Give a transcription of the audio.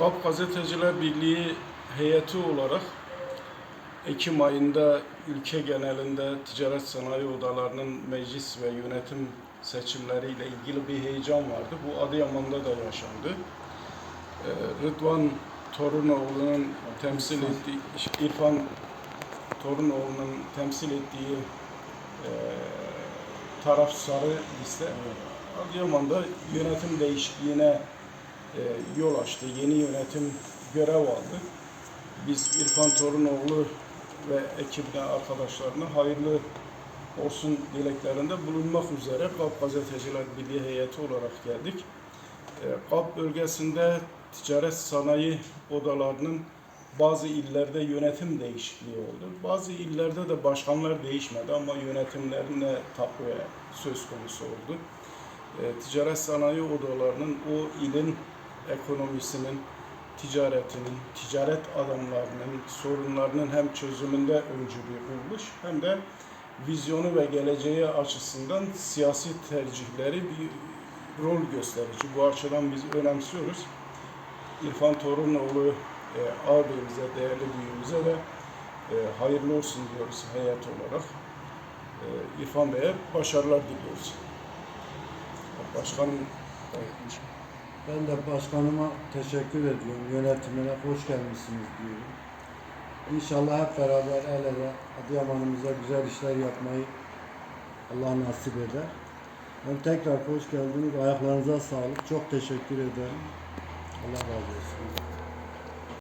GAP Gazeteciler Birliği heyeti olarak Ekim ayında ülke genelinde ticaret sanayi odalarının meclis ve yönetim seçimleriyle ilgili bir heyecan vardı. Bu Adıyaman'da da yaşandı. Ee, Rıdvan Torunoğlu'nun temsil ettiği, İrfan Torunoğlu'nun temsil ettiği e, taraf sarı liste Adıyaman'da yönetim değişikliğine e, yol açtı. Yeni yönetim görev aldı. Biz İrfan Torunoğlu ve ekibine, arkadaşlarına hayırlı olsun dileklerinde bulunmak üzere GAP Gazeteciler Birliği heyeti olarak geldik. E, GAP bölgesinde ticaret sanayi odalarının bazı illerde yönetim değişikliği oldu. Bazı illerde de başkanlar değişmedi ama yönetimlerine takviye söz konusu oldu. E, ticaret sanayi odalarının o ilin ekonomisinin, ticaretinin, ticaret adamlarının sorunlarının hem çözümünde öncü bir kuruluş hem de vizyonu ve geleceği açısından siyasi tercihleri bir rol gösterici. Bu açıdan biz önemsiyoruz. İrfan Torunoğlu e, ağabeyimize, değerli büyüğümüze de e, hayırlı olsun diyoruz heyet olarak. E, İrfan Bey'e başarılar diliyoruz. Başkanım. Ben de başkanıma teşekkür ediyorum. Yönetimine hoş gelmişsiniz diyorum. İnşallah hep beraber el ele Adıyaman'ımıza güzel işler yapmayı Allah nasip eder. Ben tekrar hoş geldiniz. Ayaklarınıza sağlık. Çok teşekkür ederim. Allah razı olsun.